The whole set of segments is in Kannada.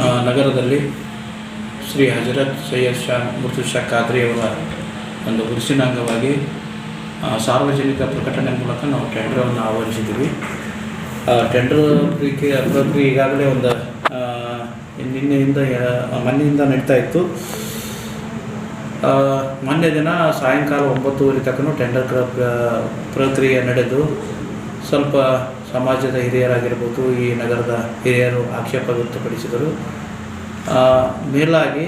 ನಗರದಲ್ಲಿ ಶ್ರೀ ಹಜರತ್ ಸೈಯದ್ ಶಾ ಮುರ್ತು ಶಾ ಖಾದ್ರಿಯವರ ಒಂದು ಉರುಸಿನ ಅಂಗವಾಗಿ ಸಾರ್ವಜನಿಕ ಪ್ರಕಟಣೆ ಮೂಲಕ ನಾವು ಟೆಂಡರನ್ನು ಆಹ್ವಾನಿಸಿದ್ದೀವಿ. ಟೆಂಡರ್ ಪ್ರಕ್ರಿಯೆ ಪ್ರಕ್ರಿಯೆ ಈಗಾಗಲೇ ಒಂದು ನಿನ್ನೆಯಿಂದ ಮೊನ್ನೆಯಿಂದ ನಡೀತಾ ಇತ್ತು. ಮೊನ್ನೆ ದಿನ ಸಾಯಂಕಾಲ ಒಂಬತ್ತುವರೆ ತಕ್ಕನೂ ಟೆಂಡರ್ ಕ್ರ- ಪ್ರಕ್ರಿಯೆ ನಡೆದು ಸ್ವಲ್ಪ ಸಮಾಜದ ಹಿರಿಯರಾಗಿರ್ಬೋದು, ಈ ನಗರದ ಹಿರಿಯರು ಆಕ್ಷೇಪ ವ್ಯಕ್ತಪಡಿಸಿದರು. ಮೇಲಾಗಿ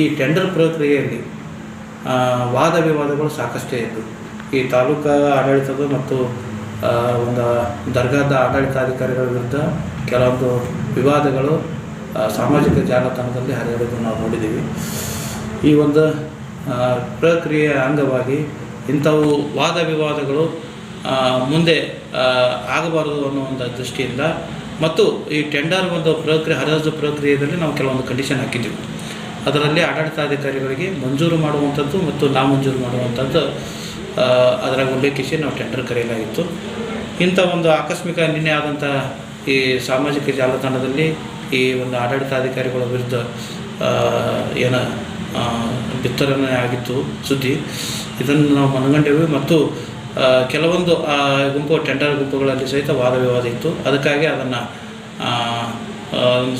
ಈ ಟೆಂಡರ್ ಪ್ರಕ್ರಿಯೆಯಲ್ಲಿ ವಾದ ವಿವಾದಗಳು ಸಾಕಷ್ಟೇ ಇದ್ದವು ಈ ತಾಲೂಕಾ ಆಡಳಿತದ ಮತ್ತು ಒಂದು ದರ್ಗಾದ ಆಡಳಿತಾಧಿಕಾರಿಗಳ ವಿರುದ್ಧ ಕೆಲವೊಂದು ವಿವಾದಗಳು ಸಾಮಾಜಿಕ ಜಾಲತಾಣದಲ್ಲಿ ಹರಿಯೋದು ನಾವು ನೋಡಿದ್ದೀವಿ. ಈ ಒಂದು ಪ್ರಕ್ರಿಯೆಯ ಅಂಗವಾಗಿ ಇಂಥವು ವಾದ ವಿವಾದಗಳು ಮುಂದೆ ಆಗಬಾರದು ಅನ್ನೋ ಒಂದು ದೃಷ್ಟಿಯಿಂದ ಮತ್ತು ಈ ಟೆಂಡರ್ ಒಂದು ಪ್ರಕ್ರಿಯೆ, ಹರಾಜು ಪ್ರಕ್ರಿಯೆಯಲ್ಲಿ ನಾವು ಕೆಲವೊಂದು ಕಂಡೀಷನ್ ಹಾಕಿದ್ದೀವಿ. ಅದರಲ್ಲಿ ಆಡಳಿತಾಧಿಕಾರಿಗಳಿಗೆ ಮಂಜೂರು ಮಾಡುವಂಥದ್ದು ಮತ್ತು ನಾಮಂಜೂರು ಮಾಡುವಂಥದ್ದು ಅದರ ಉಲ್ಲೇಖಿಸಿ ನಾವು ಟೆಂಡರ್ ಕರೆಯಲಾಗಿತ್ತು. ಇಂಥ ಒಂದು ಆಕಸ್ಮಿಕ ನಿನ್ನೆ ಆದಂಥ ಈ ಸಾಮಾಜಿಕ ಜಾಲತಾಣದಲ್ಲಿ ಈ ಒಂದು ಆಡಳಿತಾಧಿಕಾರಿಗಳ ವಿರುದ್ಧ ಏನ ಬಿತ್ತರನೆ ಆಗಿತ್ತು ಸುದ್ದಿ. ಇದನ್ನು ನಾವು ಮನಗಂಡೆವು ಮತ್ತು ಕೆಲವೊಂದು ಗುಂಪು, ಟೆಂಡರ್ ಗುಂಪುಗಳಲ್ಲಿ ಸಹಿತ ವಾದ ವಿವಾದ ಇತ್ತು. ಅದಕ್ಕಾಗಿ ಅದನ್ನು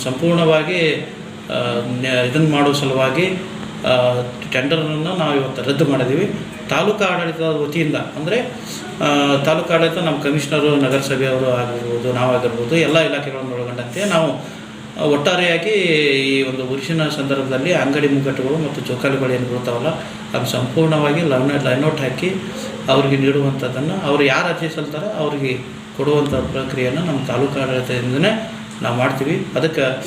ಸಂಪೂರ್ಣವಾಗಿ ಇದನ್ನು ಮಾಡುವ ಸಲುವಾಗಿ ಟೆಂಡರನ್ನು ನಾವು ಇವತ್ತು ರದ್ದು ಮಾಡಿದ್ದೀವಿ ತಾಲೂಕು ಆಡಳಿತದ ವತಿಯಿಂದ, ಅಂದರೆ ತಾಲೂಕು ಆಡಳಿತ ನಮ್ಮ ಕಮಿಷನರು, ನಗರಸಭೆಯವರು ಆಗಿರ್ಬೋದು ನಾವಾಗಿರ್ಬೋದು ಎಲ್ಲ ಇಲಾಖೆಗಳನ್ನು ಒಳಗೊಂಡಂತೆ ನಾವು ಒಟ್ಟಾರೆಯಾಗಿ ಈ ಒಂದು ಉರುಸಿನ ಸಂದರ್ಭದಲ್ಲಿ ಅಂಗಡಿ ಮುಗ್ಗಟ್ಟುಗಳು ಮತ್ತು ಚೌಕಾಲಿಗಳು ಏನು ಬರುತ್ತಾವಲ್ಲ ಅದು ಸಂಪೂರ್ಣವಾಗಿ ಲೈನ್ ಲೈನೌಟ್ ಹಾಕಿ ಅವರಿಗೆ ನೀಡುವಂಥದ್ದನ್ನು ಅವರು ಯಾರು ಅರ್ಜಿ ಸಲ್ತಾರೋ ಅವರಿಗೆ ಕೊಡುವಂಥ ಪ್ರಕ್ರಿಯೆಯನ್ನು ನಮ್ಮ ತಾಲೂಕು ಆಡಳಿತದಿಂದನೇ ನಾವು ಮಾಡ್ತೀವಿ. ಅದಕ್ಕೆ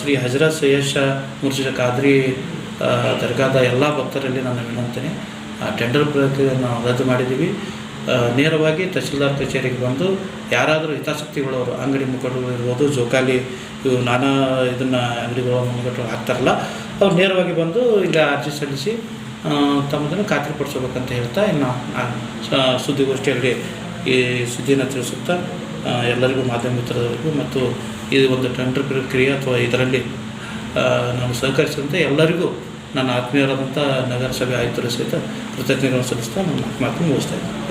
ಶ್ರೀ ಹಜರತ್ ಸಯ್ಯಶ ಮುರ್ಷಿದ ಖಾದ್ರಿ ದರ್ಗಾದ ಎಲ್ಲ ಭಕ್ತರಲ್ಲಿ ನಾನು ವಿನಂತನೆ. ಆ, ಟೆಂಡರ್ ಪ್ರಕ್ರಿಯೆಯನ್ನು ರದ್ದು ಮಾಡಿದ್ದೀವಿ. ನೇರವಾಗಿ ತಹಶೀಲ್ದಾರ್ ಕಚೇರಿಗೆ ಬಂದು ಯಾರಾದರೂ ಹಿತಾಸಕ್ತಿಗಳವರು ಅಂಗಡಿ ಮುಖಂಡರು ಇರ್ಬೋದು, ಜೋಕಾಲಿ ಇವು ನಾನಾ ಇದನ್ನು ಅಂಗಡಿಗಳ ಮುಖಂಡರು ಹಾಕ್ತಾರಲ್ಲ ಅವ್ರು ನೇರವಾಗಿ ಬಂದು ಇಲ್ಲಿ ಅರ್ಜಿ ಸಲ್ಲಿಸಿ ತಮ್ಮದನ್ನು ಖಾತ್ರಿಪಡಿಸ್ಬೇಕಂತ ಹೇಳ್ತಾ ಇನ್ನು ಸುದ್ದಿಗೋಷ್ಠಿಯಲ್ಲಿ ಈ ಸುದ್ದಿನ ತಿಳಿಸುತ್ತಾ ಎಲ್ಲರಿಗೂ ಮಾಧ್ಯಮ ಮಿತ್ರರಿಗೂ ಮತ್ತು ಈ ಒಂದು ಟೆಂಡರ್ ಪ್ರಕ್ರಿಯೆ ಅಥವಾ ಇದರಲ್ಲಿ ನಾನು ಸಹಕರಿಸಿದಂತೆ ಎಲ್ಲರಿಗೂ ನನ್ನ ಆತ್ಮೀಯರಾದಂಥ ನಗರಸಭೆ ಆಯುಕ್ತರು ಸಹಿತ ಕೃತಜ್ಞತೆಗಳನ್ನು ಸಲ್ಲಿಸ್ತಾ ನನ್ನ ಮಾತು ಮುಗಿಸ್ತಾ ಇದ್ದೀನಿ.